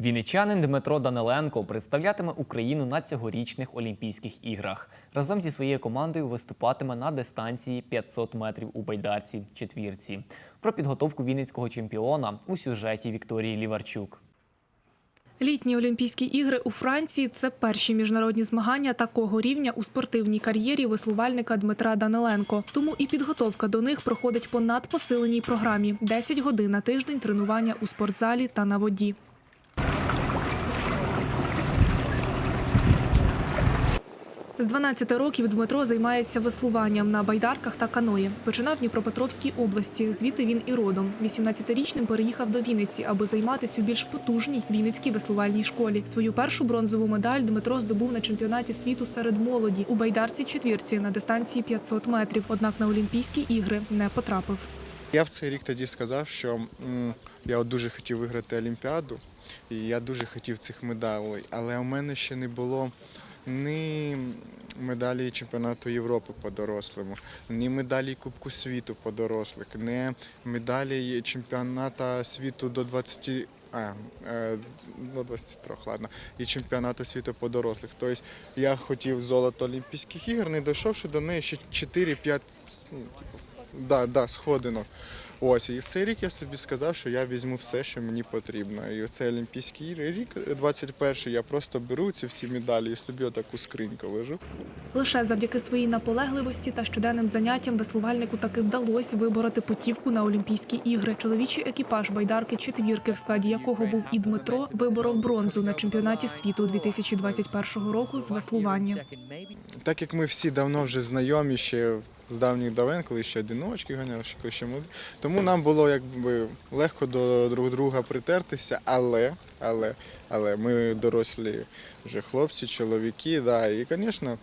Вінничанин Дмитро Даниленко представлятиме Україну на цьогорічних Олімпійських іграх. Разом зі своєю командою виступатиме на дистанції 500 метрів у байдарці четвірці. Про підготовку вінницького чемпіона у сюжеті Вікторії Ліварчук. Літні Олімпійські ігри у Франції це перші міжнародні змагання такого рівня у спортивній кар'єрі веслувальника Дмитра Даниленко. Тому і підготовка до них проходить по надпосиленій програмі: 10 годин на тиждень тренування у спортзалі та на воді. З 12 років Дмитро займається веслуванням на байдарках та каної. Починав в Дніпропетровській області. Звідти він і родом. 18-річним переїхав до Вінниці, аби займатися у більш потужній Вінницькій веслувальній школі. Свою першу бронзову медаль Дмитро здобув на чемпіонаті світу серед молоді у байдарці четвірці на дистанції 500 метрів. Однак на Олімпійські ігри не потрапив. Я в цей рік тоді сказав, що я от дуже хотів виграти Олімпіаду, і я дуже хотів цих медалей, але у мене ще не було ні медалі чемпіонату Європи по дорослому, ні медалі Кубку світу по дорослих, ні медалі чемпіоната світу до 20. А, е, до 23, ладно, і чемпіонату світу по дорослих. Тобто я хотів золото Олімпійських ігор, не дійшовши до неї ще 4-5 ну, типу, да, да, сходинок. Ось, і в цей рік я собі сказав, що я візьму все, що мені потрібно. І цей Олімпійський рік, 21-й, я просто беру ці всі медалі і собі отаку скриньку ложу. Лише завдяки своїй наполегливості та щоденним заняттям веслувальнику таки вдалося вибороти путівку на Олімпійські ігри. Чоловічий екіпаж байдарки четвірки, в складі якого був і Дмитро, виборов бронзу на чемпіонаті світу 2021 року з веслування. Так як ми всі давно вже знайомі ще з давніх давен, коли ще одиночки ганяли, коли ще молоді, тому нам було якби легко до друг друга притертися, але, але, але ми дорослі вже хлопці, чоловіки, да, і, звісно,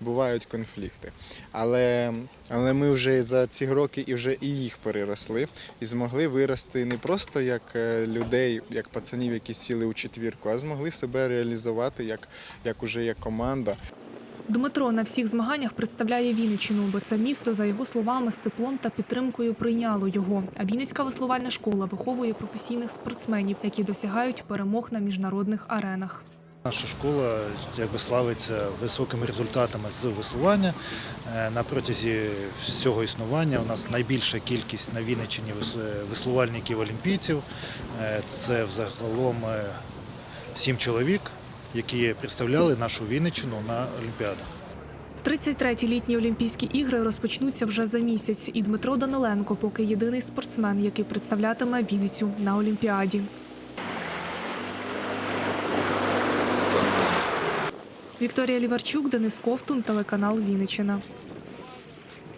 бувають конфлікти. Але, але ми вже за ці роки і вже і їх переросли, і змогли вирости не просто як е, людей, як пацанів, які сіли у четвірку, а змогли себе реалізувати як, як уже як команда. Дмитро на всіх змаганнях представляє Вінниччину, бо це місто, за його словами, з теплом та підтримкою прийняло його. А Вінницька веслувальна школа виховує професійних спортсменів, які досягають перемог на міжнародних аренах. Наша школа якби славиться високими результатами з веслування. Е, На протязі всього існування у нас найбільша кількість на Вінниччині вес- веслувальників-олімпійців. Е, Це взагалом е, сім чоловік, які представляли нашу Вінниччину на Олімпіадах. 33-ті літні Олімпійські ігри розпочнуться вже за місяць, і Дмитро Даниленко поки єдиний спортсмен, який представлятиме Вінницю на Олімпіаді. Вікторія Ліварчук, Денис Ковтун, телеканал Вінниччина.